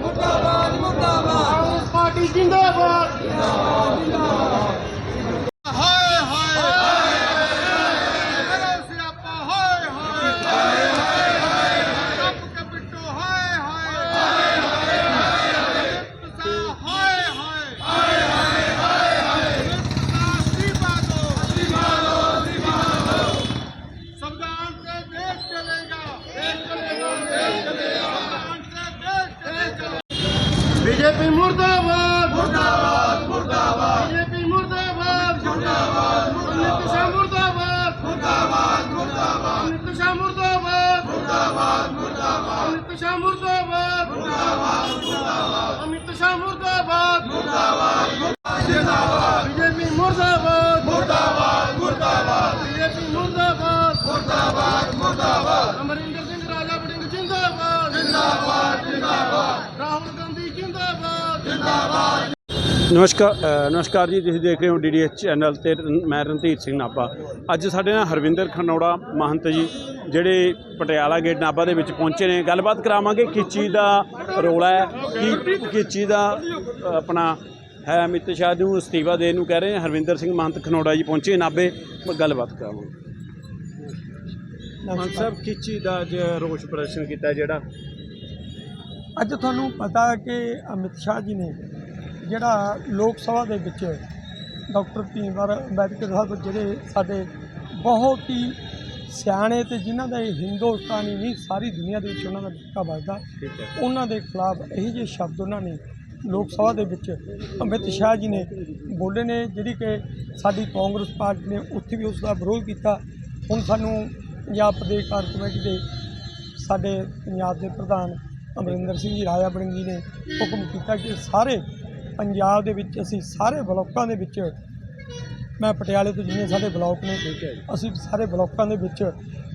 ਮੁਰਦਾਬਾਦ ਮੁਰਦਾਬਾਦ। ਮੁਰਦਾਬਾਦ ਪਾਰਟੀ ਜਿੰਦਾਬਾਦ। ਹਾਏ ਬੀਜੇਪੀ ਮੁਰਦਾਬਾਦ। ਮੁਰਦਾਬਾਦ ਮੁਰਦਾਬਾਦ। ਬੀਜੇਪੀ ਮੁਰਦਾਬਾਦ। ਮੁਰਦਾਬਾਦ ਅਮਿਤ ਸ਼ਾਹ ਮੁਰਦਾਬਾਦ। ਮੁਰਦਾਬਾਦ ਮੁਰਦਾਬਾਦ। ਅਮਿਤ ਸ਼ਾਹ ਮੁਰਦਾਬਾਦ। ਮੁਰਦਾਬਾਦ ਮੁਰਦਾਬਾਦ। ਅਮਿਤ ਸ਼ਾਹ ਮੁਰਦਾਬਾਦ ਮੁਰਦਾਬਾਦ ਮੁਰਦਾਬਾਦ ਅਮਿਤ ਸ਼ਾਹ ਮੁਰਦਾਬਾਦ ਮੁਰਦਾਬਾਦ ਜਿੰਦਾਬਾਦ ਬੀਜੇਪੀ ਮੁਰਦਾਬਾਦ ਮੁਰਦਾਬਾਦ ਮੁਰਦਾਬਾਦ ਬੀਜੇਪੀ ਮੁਰਦਾਬਾਦ ਮੁਰਦਾਬਾਦ ਮੁਰਦਾਬਾਦ ਅਮਰਿੰਦਰ ਸਿੰਘ ਰਾਜਾ ਵੜਿੰਗ ਜਿੰਦਾਬਾਦ ਜਿੰਦਾਬਾਦ ਜਿੰਦਾਬਾਦ ਰਾਹੁਲ ਗਾਂਧੀ ਜਿੰਦਾਬਾਦ ਨਮਸਕਾਰ ਨਮਸਕਾਰ ਜੀ ਤੁਸੀਂ ਦੇਖ ਰਹੇ ਹੋ ਡੀਡੀਐਚ ਚੈਨਲ ਤੇ ਮੈਂ ਰਣਧੀਰ ਸਿੰਘ ਨਾਭਾ। ਅੱਜ ਸਾਡੇ ਨਾਲ ਹਰਵਿੰਦਰ ਖਨੌੜਾ ਮਹੰਤ ਜੀ ਜਿਹੜੇ ਪਟਿਆਲਾ ਗੇਟ ਨਾਭਾ ਦੇ ਵਿੱਚ ਪਹੁੰਚੇ ਨੇ। ਗੱਲਬਾਤ ਕਰਾਵਾਂਗੇ ਕਿਸ ਚੀਜ਼ ਦਾ ਰੋਲ ਹੈ ਕੀ ਕਿਸ ਚੀਜ਼ ਦਾ ਆਪਣਾ ਹੈ ਅਮਿਤ ਸ਼ਾਹ ਨੂੰ ਅਸਤੀਫਾ ਦੇਣ ਨੂੰ ਕਹਿ ਰਹੇ ਨੇ ਹਰਵਿੰਦਰ ਸਿੰਘ ਮਹੰਤ ਖਨੌੜਾ ਜੀ ਪਹੁੰਚੇ ਮ- ਗੱਲਬਾਤ ਕਰਾਵਾਂਗੇ। ਮਹੰਤ ਸਾਹਿਬ ਕਿਸ ਚੀਜ਼ ਦਾ ਅੱਜ ਰੋਸ ਪ੍ਰਦਰਸ਼ਨ ਕੀਤਾ ਜਿਹੜਾ? ਅੱਜ ਤੁਹਾਨੂੰ ਪਤਾ ਕਿ ਅਮਿਤ ਸ਼ਾਹ ਜੀ ਨੇ ਜਿਹੜਾ ਲੋਕ ਸਭਾ ਦੇ ਵਿੱਚ ਡਾਕਟਰ ਭੀਮਰਾਓ ਅੰਬੇਦਕਰ ਸਾਹਿਬ ਜਿਹੜੇ ਸਾਡੇ ਬਹੁਤ ਹੀ ਸਿਆਣੇ ਤੇ ਜਿਨ੍ਹਾਂ ਦਾ ਇਹ ਹਿੰਦੁਸਤਾਨ ਨਹੀਂ ਸਾਰੀ ਦੁਨੀਆ ਦੇ ਵਿੱਚ ਉਹਨਾਂ ਦਾ ਡੱਕਾ ਵੱਜਦਾ। ਉਹਨਾਂ ਦੇ ਖਿਲਾਫ ਇਹੋ ਜਿਹੇ ਸ਼ਬਦ ਉਹਨਾਂ ਨੇ ਲੋਕ ਸਭਾ ਦੇ ਵਿੱਚ ਅਮਿਤ ਸ਼ਾਹ ਜੀ ਨੇ ਬੋਲੇ ਨੇ ਜਿਹੜੀ ਕਿ ਸਾਡੀ ਕਾਂਗਰਸ ਪਾਰਟੀ ਨੇ ਉੱਥੇ ਵੀ ਉਸ ਦਾ ਵਿਰੋਧ ਕੀਤਾ। ਹੁਣ ਸਾਨੂੰ ਪੰਜਾਬ ਪ੍ਰਦੇਸ਼ ਕਾਰ ਕਮੇਟੀ ਦੇ ਸਾਡੇ ਪੰਜਾਬ ਦੇ ਪ੍ਰਧਾਨ ਅਮਰਿੰਦਰ ਸਿੰਘ ਜੀ ਰਾਜਾ ਬੜਿੰਗੀ ਨੇ ਹੁਕਮ ਕੀਤਾ ਕਿ ਸਾਰੇ ਪੰਜਾਬ ਦੇ ਵਿੱਚ ਅਸੀਂ ਸਾਰੇ ਬਲਾਕਾਂ ਦੇ ਵਿੱਚ ਮੈਂ ਪਟਿਆਲੇ ਤੋਂ ਜਿੰਨੇ ਸਾਡੇ ਬਲਾਕ ਨੇ, ਅਸੀਂ ਸਾਰੇ ਬਲਾਕਾਂ ਦੇ ਵਿੱਚ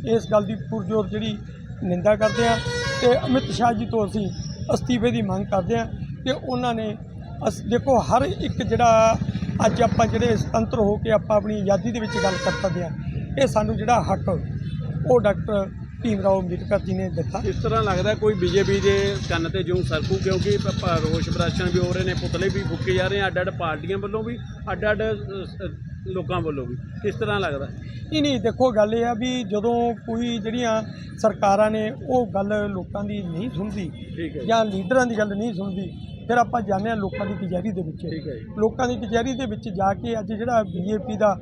ਇਸ ਗੱਲ ਦੀ ਪੁਰਜੋਰ ਜਿਹੜੀ ਨਿੰਦਾ ਕਰਦੇ ਹਾਂ ਤੇ ਅਮਿਤ ਸ਼ਾਹ ਜੀ ਤੋਂ ਅਸੀਂ ਅਸਤੀਫੇ ਦੀ ਮੰਗ ਕਰਦੇ ਹਾਂ ਕਿ ਉਹਨਾਂ ਨੇ ਅਸ, ਦੇਖੋ ਹਰ ਇੱਕ ਜਿਹੜਾ ਅੱਜ ਆਪਾਂ ਜਿਹੜੇ ਸੁਤੰਤਰ ਹੋ ਕੇ ਆਪਾਂ ਆਪਣੀ ਆਜ਼ਾਦੀ ਦੇ ਵਿੱਚ ਗੱਲ ਕਰ ਸਕਦੇ ਹਾਂ, ਇਹ ਸਾਨੂੰ ਜਿਹੜਾ ਹੱਕ ਉਹ ਡਾਕਟਰ ਭੀਮਰਾਓ ਅੰਬੇਦਕਰ ਜੀ ਨੇ ਦਿੱਤਾ ਇਸ ਤਰ੍ਹਾਂ ਲੱਗਦਾ ਕੋਈ ਬੀਜੇਪੀ ਦੇ ਕੰਨ ਤੇ ਜੂੰ ਸਰਕੂ ਕਿਉਂਕਿ ਪ- ਪ- ਰੋਸ਼ ਪ੍ਰਦਰਸ਼ਨ ਵੀ ਹੋ ਰਹੇ ਨੇ ਪੁਤਲੇ ਵੀ ਫੁੱਕੇ ਜਾ ਰਹੇ ਆ ਅੱਡ ਅੱਡ ਪਾਰਟੀਆਂ ਵੱਲੋਂ ਵੀ ਅੱਡ ਅੱਡ ਅ, ਲੋਕਾਂ ਵੱਲੋਂ ਵੀ ਕਿਸ ਤਰ੍ਹਾਂ ਲੱਗਦਾ ਨਹੀਂ ਨਹੀਂ ਦੇਖੋ ਗੱਲ ਇਹ ਆ ਵੀ ਜਦੋਂ ਕੋਈ ਜਿਹੜੀਆਂ ਸਰਕਾਰਾਂ ਨੇ ਉਹ ਗੱਲ ਲੋਕਾਂ ਦੀ ਨਹੀਂ ਸੁਣਦੀ ਠੀਕ ਹੈ ਜੀ। ਜਾਂ ਲੀਡਰਾਂ ਦੀ ਗੱਲ ਨਹੀਂ ਸੁਣਦੀ ਫਿਰ ਆਪਾਂ ਜਾਂਦੇ ਹਾਂ ਲੋਕਾਂ ਦੀ ਕਚਹਿਰੀ ਦੇ ਵਿੱਚ ਠੀਕ ਹੈ ਜੀ। ਲੋਕਾਂ ਦੀ ਕਚਹਿਰੀ ਦੇ ਵਿੱਚ ਜਾ ਕੇ ਅੱਜ ਜਿਹੜਾ ਬੀਜੇਪੀ ਦਾ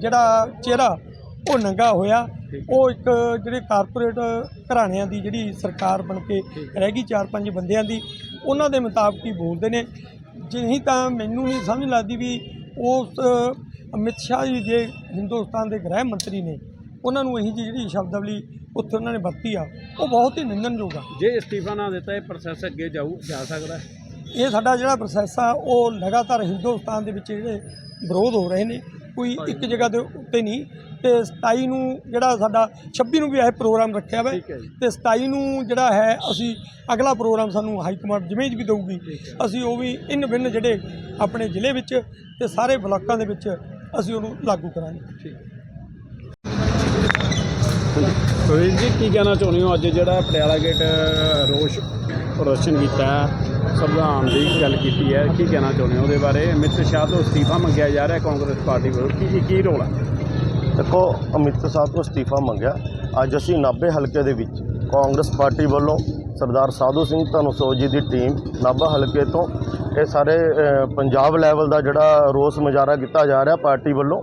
ਜਿਹੜਾ ਚਿਹਰਾ ਉਹ ਨੰਗਾ ਹੋਇਆ। ਉਹ ਇੱਕ ਜਿਹੜੇ ਕਾਰਪੋਰੇਟ ਘਰਾਣਿਆਂ ਦੀ ਜਿਹੜੀ ਸਰਕਾਰ ਬਣ ਕੇ ਰਹਿ ਗਈ ਚਾਰ ਪੰਜ ਬੰਦਿਆਂ ਦੀ ਉਹਨਾਂ ਦੇ ਮੁਤਾਬਕ ਹੀ ਬੋਲਦੇ ਨੇ। ਜਿਹੀ ਤਾਂ ਮੈਨੂੰ ਨਹੀਂ ਸਮਝ ਲੱਗਦੀ ਵੀ ਉਸ ਅਮਿਤ ਸ਼ਾਹ ਜੀ ਜੇ ਹਿੰਦੁਸਤਾਨ ਦੇ ਗ੍ਰਹਿ ਮੰਤਰੀ ਨੇ ਉਹਨਾਂ ਨੂੰ ਇਹੀ ਜਿਹੀ ਜਿਹੜੀ ਸ਼ਬਦਾਵਲੀ ਉੱਥੇ ਉਹਨਾਂ ਨੇ ਵਰਤੀ ਆ ਉਹ ਬਹੁਤ ਹੀ ਨਿੰਦਣਯੋਗ ਆ। ਜੇ ਇਸਤੀਫਾ ਨਾ ਦਿੱਤਾ ਇਹ ਪ੍ਰੋਸੈਸ ਅੱਗੇ ਜਾਊ ਜਾ ਸਕਦਾ? ਇਹ ਸਾਡਾ ਜਿਹੜਾ ਪ੍ਰੋਸੈਸ ਆ ਉਹ ਲਗਾਤਾਰ ਹਿੰਦੁਸਤਾਨ ਦੇ ਵਿੱਚ ਜਿਹੜੇ ਵਿਰੋਧ ਹੋ ਰਹੇ ਨੇ ਕੋਈ ਇੱਕ ਜਗ੍ਹਾ ਦੇ ਉੱਤੇ ਨਹੀਂ। ਤੇ 27 ਨੂੰ ਜਿਹੜਾ ਸਾਡਾ 26 ਨੂੰ ਵੀ ਇਹ ਪ੍ਰੋਗਰਾਮ ਰੱਖਿਆ ਵਾ। ਠੀਕ। ਤੇ 27 ਨੂੰ ਜਿਹੜਾ ਹੈ ਅਸੀਂ ਅਗਲਾ ਪ੍ਰੋਗਰਾਮ ਸਾਨੂੰ ਹਾਈ ਕਮਾਂਡ ਜਿਵੇਂ ਵੀ ਦਊਗੀ ਅਸੀਂ ਉਹ ਵੀ ਇਨ ਬਿਨ ਜਿਹੜੇ ਆਪਣੇ ਜ਼ਿਲ੍ਹੇ ਵਿੱਚ ਤੇ ਸਾਰੇ ਬਲਾਕਾਂ ਦੇ ਵਿੱਚ ਅਸੀਂ ਉਹਨੂੰ ਲਾਗੂ ਕਰਾਂਗੇ। ਸੁਨੀਲ ਜੀ ਕੀ ਕਹਿਣਾ ਚਾਹੁੰਦੇ ਹੋ? ਅੱਜ ਜਿਹੜਾ ਪਟਿਆਲਾ ਗੇਟ ਰੋਸ਼ ਪ੍ਰਦਰਸ਼ਨ ਕੀਤਾ, ਸੰਵਿਧਾਨ ਦੀ ਗੱਲ ਕੀਤੀ ਹੈ, ਕੀ ਕਹਿਣਾ ਚਾਹੁੰਦੇ ਹੋ ਉਹਦੇ ਬਾਰੇ? ਅਮਿਤ ਸ਼ਾਹ ਤੋਂ ਅਸਤੀਫਾ ਮੰਗਿਆ ਜਾ ਰਿਹਾ, ਕਾਂਗਰਸ ਪਾਰਟੀ ਵੱਲੋਂ, ਕੀ ਕੀ ਰੋਲ ਹੈ ਦੇਖੋ, ਅਮਿਤ ਸ਼ਾਹ ਤੋਂ ਅਸਤੀਫਾ ਮੰਗਿਆ। ਅੱਜ ਅਸੀਂ ਨਾਭੇ ਹਲਕੇ ਦੇ ਵਿੱਚ ਕਾਂਗਰਸ ਪਾਰਟੀ ਵੱਲੋਂ ਸਰਦਾਰ ਸਾਧੂ ਸਿੰਘ ਧਨਸੋ ਜੀ ਦੀ ਟੀਮ ਨਾਭਾ ਹਲਕੇ ਤੋਂ ਇਹ ਸਾਰੇ ਪੰਜਾਬ ਲੈਵਲ ਦਾ ਜਿਹੜਾ ਰੋਸ ਮੁਜ਼ਾਹਰਾ ਕੀਤਾ ਜਾ ਰਿਹਾ ਪਾਰਟੀ ਵੱਲੋਂ।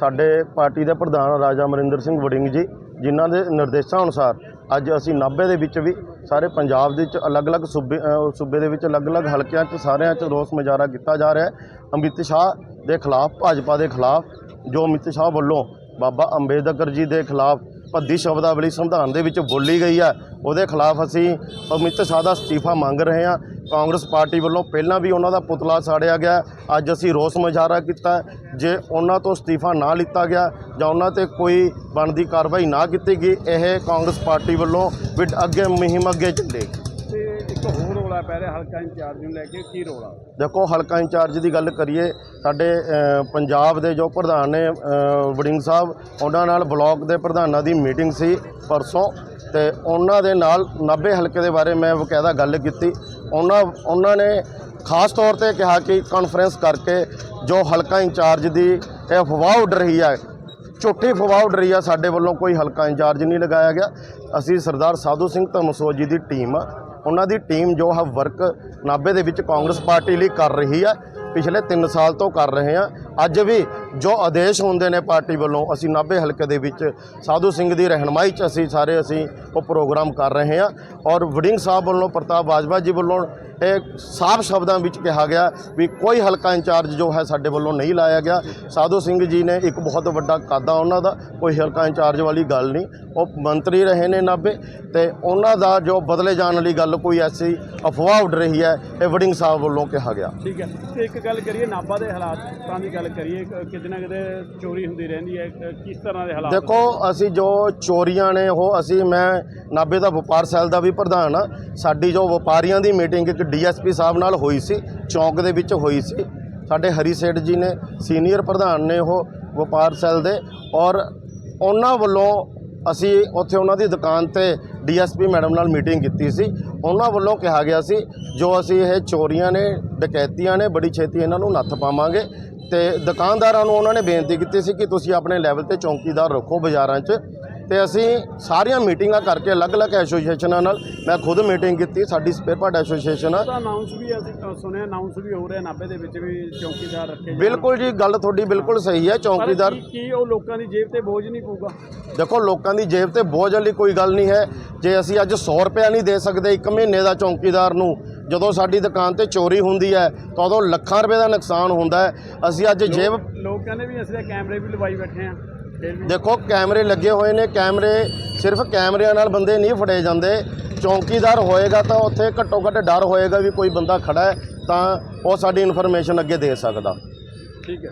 ਸਾਡੇ ਪਾਰਟੀ ਦੇ ਪ੍ਰਧਾਨ ਰਾਜਾ ਅਮਰਿੰਦਰ ਸਿੰਘ ਵੜਿੰਗ ਜੀ, ਜਿਨ੍ਹਾਂ ਦੇ ਨਿਰਦੇਸ਼ਾਂ ਅਨੁਸਾਰ ਅੱਜ ਅਸੀਂ ਨਾਭੇ ਦੇ ਵਿੱਚ ਵੀ ਸਾਰੇ ਪੰਜਾਬ ਦੇ ਵਿੱਚ ਅਲੱਗ-ਅਲੱਗ ਸੂਬੇ ਸੂਬੇ ਦੇ ਵਿੱਚ ਅਲੱਗ-ਅਲੱਗ ਹਲਕਿਆਂ 'ਚ ਸਾਰਿਆਂ 'ਚ ਰੋਸ ਮੁਜ਼ਾਹਰਾ ਕੀਤਾ ਜਾ ਰਿਹਾ ਹੈ। ਅਮਿਤ ਸ਼ਾਹ ਦੇ ਖਿਲਾਫ, ਭਾਜਪਾ ਦੇ ਖਿਲਾਫ, ਜੋ ਅਮਿਤ ਸ਼ਾਹ ਵੱਲੋਂ ਬਾਬਾ ਅੰਬੇਦਕਰ ਜੀ ਦੇ ਖਿਲਾਫ ਭੱਦੀ ਸ਼ਬਦਾਵਲੀ ਸੰਵਿਧਾਨ ਦੇ ਵਿੱਚ ਬੋਲੀ ਗਈ ਹੈ, ਉਹਦੇ ਖਿਲਾਫ ਅਸੀਂ ਅਮਿਤ ਸ਼ਾਹ ਦਾ ਅਸਤੀਫਾ ਮੰਗ ਰਹੇ ਹਾਂ। ਕਾਂਗਰਸ ਪਾਰਟੀ ਵੱਲੋਂ ਪਹਿਲਾਂ ਵੀ ਉਹਨਾਂ ਦਾ ਪੁਤਲਾ ਸਾੜਿਆ ਗਿਆ। ਅੱਜ ਅਸੀਂ ਰੋਸ ਮੁਜ਼ਾਹਰਾ ਕੀਤਾ। ਜੇ ਉਹਨਾਂ ਤੋਂ ਅਸਤੀਫਾ ਨਾ ਲਿੱਤਾ ਗਿਆ ਜਾਂ ਉਹਨਾਂ ਤੇ ਕੋਈ ਬਣਦੀ ਕਾਰਵਾਈ ਨਾ ਕੀਤੀ ਗਈ ਇਹ ਕਾਂਗਰਸ ਪਾਰਟੀ ਵੱਲੋਂ ਵੀ ਅੱਗੇ ਮੁਹਿੰਮ ਅੱਗੇ ਚੱਲੇਗੀ ਤੇ ਇੱਕ ਹੋਰ ਰੋਲਾ ਪੈ ਰਿਹਾ ਹਲਕਾ ਇੰਚਾਰਜ ਨੂੰ ਲੈ ਕੇ ਕੀ ਰੋਲਾ ਦੇਖੋ ਹਲਕਾ ਇੰਚਾਰਜ ਦੀ ਗੱਲ ਕਰੀਏ ਸਾਡੇ ਪੰਜਾਬ ਦੇ ਜੋ ਪ੍ਰਧਾਨ ਨੇ ਵੜਿੰਗ ਸਾਹਿਬ ਉਹਨਾਂ ਨਾਲ ਬਲਾਕ ਦੇ ਪ੍ਰਧਾਨਾਂ ਦੀ ਮੀਟਿੰਗ ਸੀ ਪਰਸੋਂ ਤੇ ਉਹਨਾਂ ਦੇ ਨਾਲ ਨਾਭੇ ਹਲਕੇ ਦੇ ਬਾਰੇ ਮੈਂ ਬਕਾਇਦਾ ਗੱਲ ਕੀਤੀ ਉਹਨਾਂ ਉਹਨਾਂ ਨੇ ਖਾਸ ਤੌਰ ਤੇ ਕਿਹਾ ਕਿ ਕਾਨਫਰੰਸ ਕਰਕੇ ਜੋ ਹਲਕਾ ਇੰਚਾਰਜ ਦੀ ਇਹ ਅਫਵਾਹ ਉੱਡ ਰਹੀ ਹੈ, ਝੂਠੀ ਅਫਵਾਹ ਉੱਡ ਰਹੀ ਹੈ, ਸਾਡੇ ਵੱਲੋਂ ਕੋਈ ਹਲਕਾ ਇੰਚਾਰਜ ਨਹੀਂ ਲਗਾਇਆ ਗਿਆ। ਅਸੀਂ ਸਰਦਾਰ ਸਾਧੂ ਸਿੰਘ ਧਰਮਸੋਤ ਜੀ ਦੀ ਟੀਮ ਆ। ਉਹਨਾਂ ਦੀ ਟੀਮ ਜੋ ਹੈ ਵਰਕ ਨਾਭੇ ਦੇ ਵਿੱਚ ਕਾਂਗਰਸ ਪਾਰਟੀ ਲਈ ਕਰ ਰਹੀ ਹੈ। ਪਿਛਲੇ 3 ਸਾਲ ਤੋਂ ਕਰ ਰਹੇ ਹਾਂ। ਅੱਜ ਵੀ ਜੋ ਆਦੇਸ਼ ਹੁੰਦੇ ਨੇ ਪਾਰਟੀ ਵੱਲੋਂ, ਅਸੀਂ ਨਾਭੇ ਹਲਕੇ ਦੇ ਵਿੱਚ ਸਾਧੂ ਸਿੰਘ ਦੀ ਰਹਿਨਮਾਈ 'ਚ ਅਸੀਂ ਸਾਰੇ ਅਸੀਂ ਉਹ ਪ੍ਰੋਗਰਾਮ ਕਰ ਰਹੇ ਹਾਂ। ਔਰ ਵਡਿੰਗ ਸਾਹਿਬ ਵੱਲੋਂ, ਪ੍ਰਤਾਪ ਬਾਜਵਾ ਜੀ ਵੱਲੋਂ ਸਾਫ਼ ਸ਼ਬਦਾਂ ਵਿੱਚ ਕਿਹਾ ਗਿਆ ਵੀ ਕੋਈ ਹਲਕਾ ਇੰਚਾਰਜ ਜੋ ਹੈ ਸਾਡੇ ਵੱਲੋਂ ਨਹੀਂ ਲਾਇਆ ਗਿਆ। ਸਾਧੂ ਸਿੰਘ ਜੀ ਨੇ ਇੱਕ ਬਹੁਤ ਵੱਡਾ ਕਾਦਾ ਉਹਨਾਂ ਦਾ ਕੋਈ ਹਲਕਾ ਇੰਚਾਰਜ ਵਾਲੀ ਗੱਲ ਨਹੀਂ। ਉਹ ਮੰਤਰੀ ਰਹੇ ਨੇ ਨਾਭੇ ਤੇ ਉਹਨਾਂ ਦਾ ਜੋ ਬਦਲੇ ਜਾਣ ਵਾਲੀ ਗੱਲ ਕੋਈ ਐਸੀ ਅਫਵਾਹ ਉੱਡ ਰਹੀ ਹੈ ਇਹ ਵਡਿੰਗ ਸਾਹਿਬ ਵੱਲੋਂ ਕਿਹਾ ਗਿਆ। ਠੀਕ ਹੈ। ਤੇ ਇੱਕ ਗੱਲ ਕਰੀਏ ਨਾਭਾ ਦੇ ਹਾਲਾਤਾਂ ਦੀ ਗੱਲ ਕਰੀਏ ਕਿਤੇ ਨਾ ਕਿਤੇ ਚੋਰੀ ਹੁੰਦੀ ਰਹਿੰਦੀ ਹੈ ਕਿਸ ਤਰ੍ਹਾਂ ਦੇ ਹਾਲਾਤ ਦੇਖੋ ਅਸੀਂ ਜੋ ਚੋਰੀਆਂ ਨੇ ਉਹ ਅਸੀਂ ਮੈਂ ਨਾਭੇ ਦਾ ਵਪਾਰ ਸੈੱਲ ਦਾ ਵੀ ਪ੍ਰਧਾਨ ਆ ਸਾਡੀ ਜੋ ਵਪਾਰੀਆਂ ਦੀ ਮੀਟਿੰਗ ਇੱਕ ਡੀਐਸਪੀ ਸਾਹਿਬ ਨਾਲ ਹੋਈ ਸੀ, ਚੌਂਕ ਦੇ ਵਿੱਚ ਹੋਈ ਸੀ। ਸਾਡੇ ਹਰੀ ਸੇਠ ਜੀ ਨੇ, ਸੀਨੀਅਰ ਪ੍ਰਧਾਨ ਨੇ ਉਹ ਵਪਾਰ ਸੈੱਲ ਦੇ ਔਰ ਉਹਨਾਂ ਵੱਲੋਂ ਅਸੀਂ ਉੱਥੇ ਉਹਨਾਂ ਦੀ ਦੁਕਾਨ ਤੇ ਡੀਐਸਪੀ ਮੈਡਮ ਨਾਲ ਮੀਟਿੰਗ ਕੀਤੀ ਸੀ। ਉਹਨਾਂ ਵੱਲੋਂ ਕਿਹਾ ਗਿਆ ਸੀ, ਜੋ ਅਸੀਂ ਇਹ ਚੋਰੀਆਂ ਨੇ, ਡਕੈਤੀਆਂ ਨੇ, ਬੜੀ ਛੇਤੀ ਇਹਨਾਂ ਨੂੰ ਨੱਥ ਪਾਵਾਂਗੇ ਤੇ ਦੁਕਾਨਦਾਰਾਂ ਨੂੰ ਉਹਨਾਂ ਨੇ ਬੇਨਤੀ ਕੀਤੀ ਸੀ ਕਿ ਤੁਸੀਂ ਆਪਣੇ ਲੈਵਲ ਤੇ ਚੌਕੀਦਾਰ ਰੱਖੋ ਬਾਜ਼ਾਰਾਂ 'ਚ। ਤੇ ਅਸੀਂ ਸਾਰੀਆਂ ਮੀਟਿੰਗਾਂ ਕਰਕੇ ਅਲੱਗ-ਅਲੱਗ ਐਸੋਸੀਏਸ਼ਨਾਂ ਨਾਲ ਮੈਂ ਖੁਦ ਮੀਟਿੰਗ ਕੀਤੀ ਸਾਡੀ ਸਪੇਅਰ ਪਾਰਟ ਐਸੋਸੀਏਸ਼ਨ ਆ। ਅਨਾਉਂਸ ਵੀ ਅਸੀਂ ਸੁਣਿਆ ਅਨਾਉਂਸ ਵੀ ਹੋ ਰਿਹਾ ਨਾਭੇ ਦੇ ਵਿੱਚ ਵੀ ਚੌਕੀਦਾਰ ਰੱਖੇ। ਬਿਲਕੁਲ ਜੀ ਗੱਲ ਤੁਹਾਡੀ ਬਿਲਕੁਲ ਸਹੀ ਹੈ ਚੌਕੀਦਾਰ ਕੀ ਉਹ ਲੋਕਾਂ ਦੀ ਜੇਬ ਤੇ ਬੋਝ ਨਹੀਂ ਪਊਗਾ? ਦੇਖੋ ਲੋਕਾਂ ਦੀ ਜੇਬ ਤੇ ਬੋਝ ਵਾਲੀ ਕੋਈ ਗੱਲ ਨਹੀਂ ਹੈ। ਜੇ ਅਸੀਂ ਅੱਜ 100 ਰੁਪਇਆ ਨਹੀਂ ਦੇ ਸਕਦੇ ਇੱਕ ਮਹੀਨੇ ਦਾ ਚੌਕੀਦਾਰ ਨੂੰ ਜਦੋਂ ਸਾਡੀ ਦੁਕਾਨ ਤੇ ਚੋਰੀ ਹੁੰਦੀ ਹੈ ਤਾਂ ਉਦੋਂ ਲੱਖਾਂ ਰੁਪਏ ਦਾ ਨੁਕਸਾਨ ਹੁੰਦਾ ਹੈ। ਅਸੀਂ ਅੱਜ ਜੇਬ ਲੋਕ- ਕਹਿੰਦੇ ਵੀ ਅਸੀਂ ਤਾਂ ਕੈਮਰੇ ਵੀ ਲਵਾਈ ਬੈਠੇ ਆ ਦੇਖੋ, ਕੈਮਰੇ ਲੱਗੇ ਹੋਏ ਨੇ। ਕੈਮਰੇ ਸਿਰਫ ਕੈਮਰਿਆਂ ਨਾਲ ਬੰਦੇ ਨਹੀਂ ਫੜੇ ਜਾਂਦੇ। ਚੌਂਕੀਦਾਰ ਹੋਏਗਾ ਤਾਂ ਉੱਥੇ ਘੱਟੋ ਘੱਟ ਡਰ ਹੋਏਗਾ ਵੀ ਕੋਈ ਬੰਦਾ ਖੜਾ ਹੈ ਤਾਂ ਉਹ ਸਾਡੀ ਇਨਫੋਰਮੇਸ਼ਨ ਅੱਗੇ ਦੇ ਸਕਦਾ। ਠੀਕ ਹੈ।